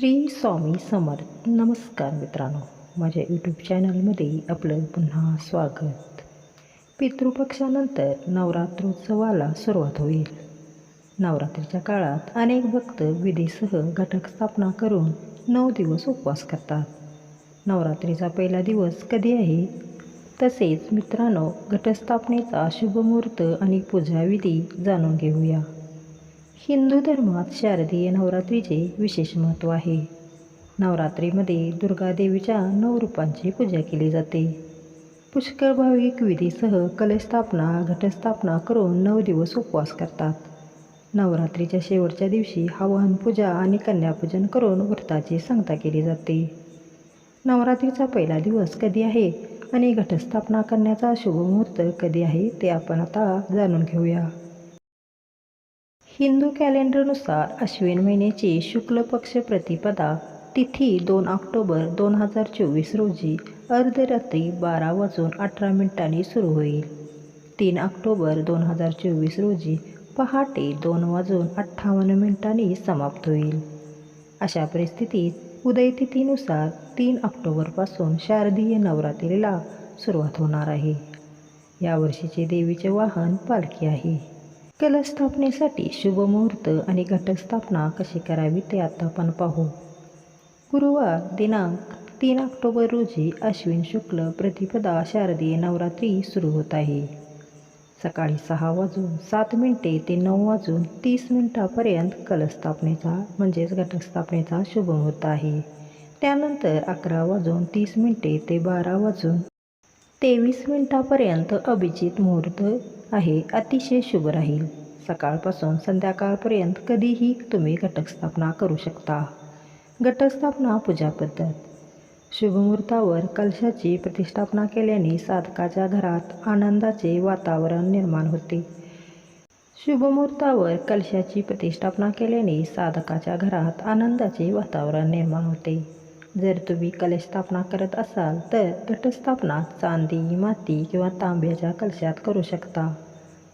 श्री स्वामी समर्थ. नमस्कार मित्रांनो. माझ्या यूट्यूब चॅनलमध्ये आपलं पुन्हा स्वागत. पितृपक्षानंतर नवरात्रोत्सवाला सुरुवात होईल. नवरात्रीच्या काळात अनेक भक्त विधीसह घटक स्थापना करून नऊ दिवस उपवास करतात. नवरात्रीचा पहिला दिवस कधी आहे? तसेच मित्रांनो घटस्थापनेचा शुभमुहूर्त आणि पूजाविधी जाणून घेऊया. हिंदू धर्मात शारदीय नवरात्रीचे विशेष महत्त्व आहे. नवरात्रीमध्ये दुर्गादेवीच्या नऊ रूपांची पूजा केली जाते. पुष्कळ भाविक विधीसह कलशस्थापना घटस्थापना करून नऊ दिवस उपवास करतात. नवरात्रीच्या शेवटच्या दिवशी हवन पूजा आणि कन्यापूजन करून व्रताची सांगता केली जाते. नवरात्रीचा पहिला दिवस कधी आहे आणि घटस्थापना करण्याचा शुभमुहूर्त कधी आहे ते आपण आता जाणून घेऊया. हिंदू कॅलेंडरनुसार अश्विन महिन्याची शुक्ल पक्ष प्रतिपदा तिथी दोन ऑक्टोबर दोन हजार चोवीस रोजी अर्धरात्री बारा वाजून अठरा मिनिटांनी सुरू होईल. तीन ऑक्टोबर दोन हजार चोवीस रोजी पहाटे दोन वाजून अठ्ठावन्न मिनिटांनी समाप्त होईल. अशा परिस्थितीत उदयतिथीनुसार तीन ऑक्टोबरपासून शारदीय नवरात्रीला सुरुवात होणार आहे. यावर्षीचे देवीचे वाहन पालखी आहे. कलस्थापनेसाठी शुभमुहूर्त आणि घटस्थापना कशी करावी ते आता आपण पाहू. गुरुवार दिनांक तीन ऑक्टोबर रोजी अश्विन शुक्ल प्रतिपदा शारदीय नवरात्री सुरू होत आहे. सकाळी सहा वाजून सात मिनिटे ते नऊ वाजून तीस मिनिटापर्यंत कलस्थापनेचा म्हणजेच घटस्थापनेचा शुभमुहूर्त आहे. त्यानंतर अकरा वाजून तीस मिनिटे ते बारा वाजून तेवीस मिनिटापर्यंत अभिजित मुहूर्त आहे अतिशय शुभ राहील. सकाळपासून संध्याकाळपर्यंत कधीही तुम्ही घटस्थापना करू शकता. घटस्थापना पूजा पद्धत. शुभमुहूर्तावर कलशाची प्रतिष्ठापना केल्याने साधकाच्या घरात आनंदाचे वातावरण निर्माण होते. शुभमुहूर्तावर कलशाची प्रतिष्ठापना केल्याने साधकाच्या घरात आनंदाचे वातावरण निर्माण होते. जर तुम्ही कलशस्थापना करत असाल तर घटस्थापना चांदी माती किंवा तांब्याच्या कलशात करू शकता.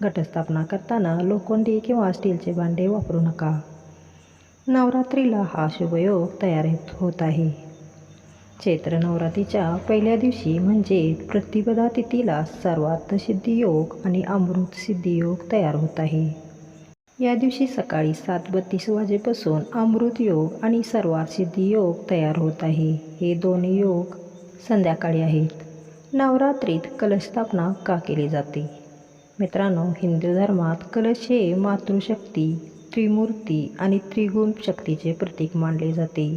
घटस्थापना करताना लोखंडी किंवा स्टीलचे भांडे वापरू नका. नवरात्रीला हा शुभयोग तयार होत आहे. चैत्र नवरात्रीच्या पहिल्या दिवशी म्हणजे प्रतिपदा तिथीला सर्वार्थ सिद्धियोग आणि अमृत सिद्धियोग तयार होत आहे. या दिवशी सकाळी सात बत्तीस वाजेपासून अमृत योग आणि सर्वात सिद्धी योग तयार होत आहे. हे दोन्ही योग संध्याकाळी आहेत. नवरात्रीत कलशस्थापना का केली जाते? मित्रांनो हिंदू धर्मात कलश हे मातृशक्ती त्रिमूर्ती आणि त्रिगुण शक्तीचे प्रतीक मानले जाते.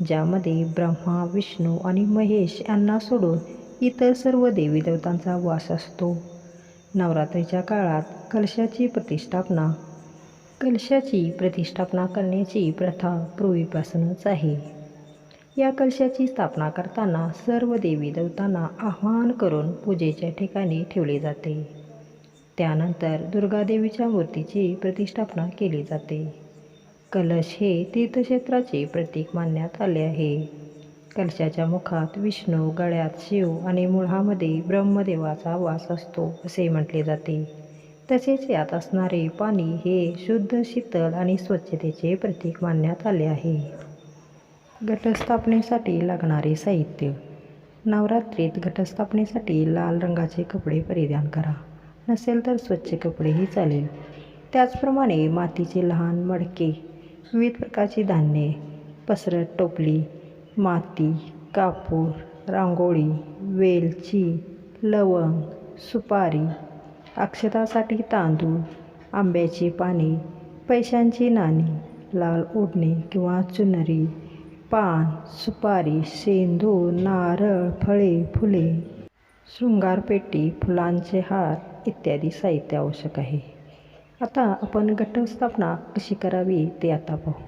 ज्यामध्ये ब्रह्मा विष्णू आणि महेश यांना सोडून इतर सर्व देवी देवतांचा वास असतो. नवरात्रीच्या काळात कलशाची प्रतिष्ठापना कलशाची प्रतिष्ठापना करण्याची प्रथा पूर्वीपासूनच आहे. या कलशाची स्थापना करताना सर्व देवी देवतांना आवाहन करून पूजेच्या ठिकाणी ठेवले जाते. त्यानंतर दुर्गादेवीच्या मूर्तीची प्रतिष्ठापना केली जाते. कलश हे तीर्थक्षेत्राचे प्रतीक मानण्यात आले आहे. कलशाच्या मुखात विष्णू गळ्यात शिव आणि मुळामध्ये ब्रह्मदेवाचा वास असतो असे म्हटले जाते. तसेच यात असणारे पाणी हे शुद्ध शीतल आणि स्वच्छतेचे प्रतीक मानण्यात आले आहे. घटस्थापनेसाठी लागणारे साहित्य. नवरात्रीत घटस्थापनेसाठी लाल रंगाचे कपडे परिधान करा. नसेल तर स्वच्छ कपडेही चालेल. त्याचप्रमाणे मातीचे लहान मडके विविध प्रकारची धान्ये पसरट टोपली माती कापूर रांगोळी वेलची लवंग सुपारी अक्षतासाठी तांदूळ आंब्याची पाने पैशांची नाणी लाल ओढणी किंवा चुनरी पान सुपारी शेंदूर नारळ फळे फुले शृंगारपेटी फुलांचे हार इत्यादी साहित्य आवश्यक आहे. आता आपण घटस्थापना कशी करावी ते आता पाहू.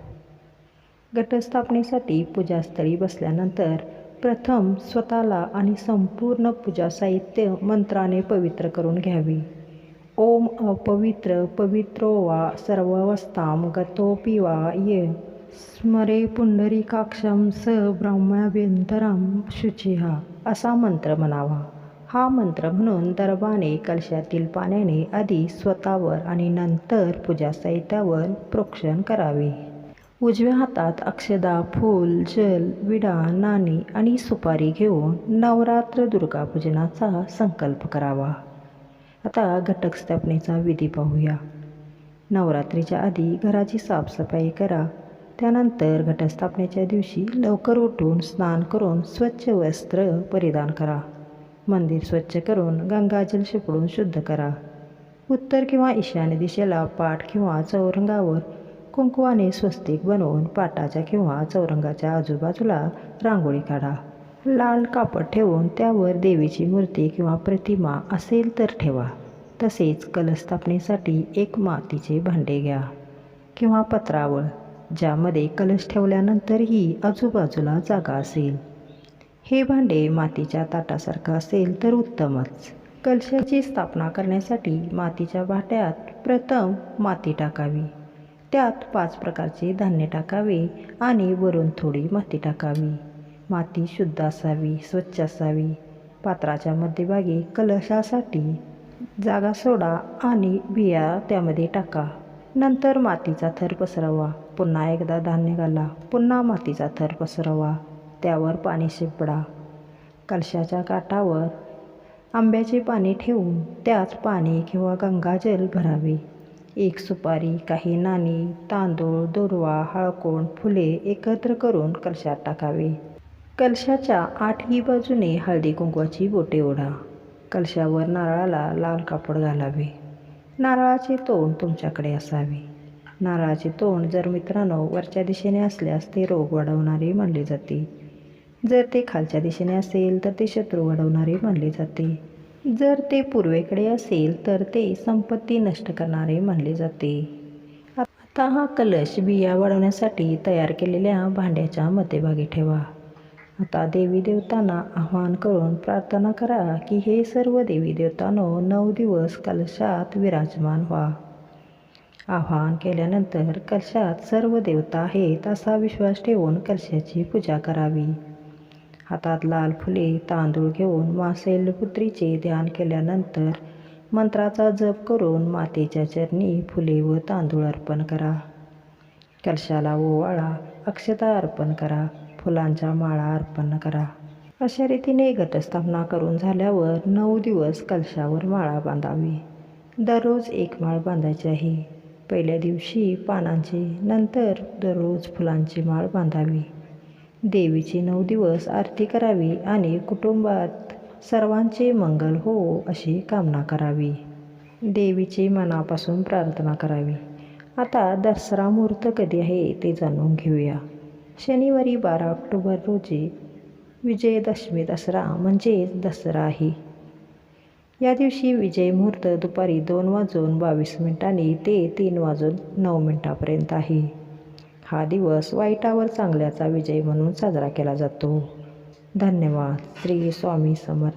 घटस्थापनेसाठी पूजास्थळी बसल्यानंतर प्रथम स्वतःला आणि संपूर्ण पूजा साहित्य मंत्राने पवित्र करून घ्यावी. ओम अपवित्र पवित्रो वा सर्वावस्थाम गतोपि वा ये स्मरे पुंडरीकाक्षम स ब्रह्माभ्यंतरम शुचिहा। असा मंत्र म्हणावा। हा मंत्र म्हणून दरबाने कलशातील पाण्याने आधी स्वतःवर आणि नंतर पूजा साहित्यावर प्रोक्षण करावे. उजव्या हातात अक्षदा फूल जल विडा नाणी आणि सुपारी घेऊन नवरात्र दुर्गापूजनाचा संकल्प करावा. आता घटक स्थापनेचा विधी पाहूया. नवरात्रीच्या आधी घराची साफसफाई करा. त्यानंतर घटस्थापनेच्या दिवशी लवकर उठून स्नान करून स्वच्छ वस्त्र परिधान करा. मंदिर स्वच्छ करून गंगाजल शिपडून शुद्ध करा. उत्तर किंवा ईशान्य दिशेला पाठ किंवा चौरंगावर कुंकवाने स्वस्तिक बनवून पाटाच्या किंवा चौरंगाच्या आजूबाजूला रांगोळी काढा. लाल कापड ठेवून त्यावर देवीची मूर्ती किंवा प्रतिमा असेल तर ठेवा. तसेच कलस्थापनेसाठी एक मातीचे भांडे घ्या किंवा पत्रावळ ज्यामध्ये कलश ठेवल्यानंतरही आजूबाजूला जागा असेल. हे भांडे मातीच्या ताटासारखं असेल तर उत्तमच. कलशाची स्थापना करण्यासाठी मातीच्या भाट्यात प्रथम माती टाकावी. त्यात पाच प्रकारचे धान्य टाकावे आणि वरून थोडी माती टाकावी. माती शुद्ध असावी स्वच्छ असावी. पात्राच्या मध्यभागी कलशासाठी जागा सोडा आणि बिया त्यामध्ये टाका. नंतर मातीचा थर पसरवा. पुन्हा एकदा धान्य घाला. पुन्हा मातीचा थर पसरवा. त्यावर पाणी शिंपडा. कलशाच्या काठावर आंब्याचे पाणी ठेवून त्यात पाणी किंवा गंगाजल भरावे. एक सुपारी काही नाणी तांदूळ दुर्वा हळकोण फुले एकत्र करून कलशात टाकावे. कलशाच्या आठही बाजूने हळदी कुंकवाची बोटे ओढा. कलशावर नारळाला लाल कापड घालावे. नारळाचे तोंड तुमच्याकडे असावे. नारळाचे तोंड जर मित्रांनो वरच्या दिशेने असल्यास ते रोग वाढवणारे मानले जाते. जर ते खालच्या दिशेने असेल तर ते शत्रू वाढवणारे मानले जाते. जर ते पूर्वेकडे असेल तर ते संपत्ती नष्ट करणारे मानले जाते. आता हा कलश बिया वाढवण्यासाठी तयार केलेल्या भांड्याच्या मध्यभागी ठेवा. आता देवी देवतांना आवाहन करून प्रार्थना करा की हे सर्व देवी देवतांनो नऊ दिवस कलशात विराजमान व्हा. आवाहन केल्यानंतर कलशात सर्व देवता आहेत असा विश्वास ठेवून कलशाची पूजा करावी. हातात लाल फुले तांदूळ घेऊन मासेलपुत्रीचे ध्यान केल्यानंतर मंत्राचा जप करून मातेच्या चरणी फुले व तांदूळ अर्पण करा. कलशाला ओवाळा अक्षता अर्पण करा. फुलांच्या माळा अर्पण करा. अशा रीतीने घटस्थापना करून झाल्यावर नऊ दिवस कलशावर माळा बांधावी. दररोज एक माळ बांधायची आहे. पहिल्या दिवशी पानांची नंतर दररोज फुलांची माळ बांधावी. देवीची नऊ दिवस आरती करावी आणि कुटुंबात सर्वांचे मंगल हो अशी कामना करावी. देवीची मनापासून प्रार्थना करावी. आता दसरा मुहूर्त कधी आहे ते जाणून घेऊया. शनिवारी बारा ऑक्टोबर रोजी विजयदशमी दसरा म्हणजेच दसरा आहे. या दिवशी विजय मुहूर्त दुपारी दोन वाजून बावीस मिनिटांनी ते तीन वाजून नऊ मिनिटापर्यंत आहे. हा दिवस वाईटावर चांगल्याचा विजय म्हणून साजरा केला जातो. धन्यवाद. श्री स्वामी समर्थ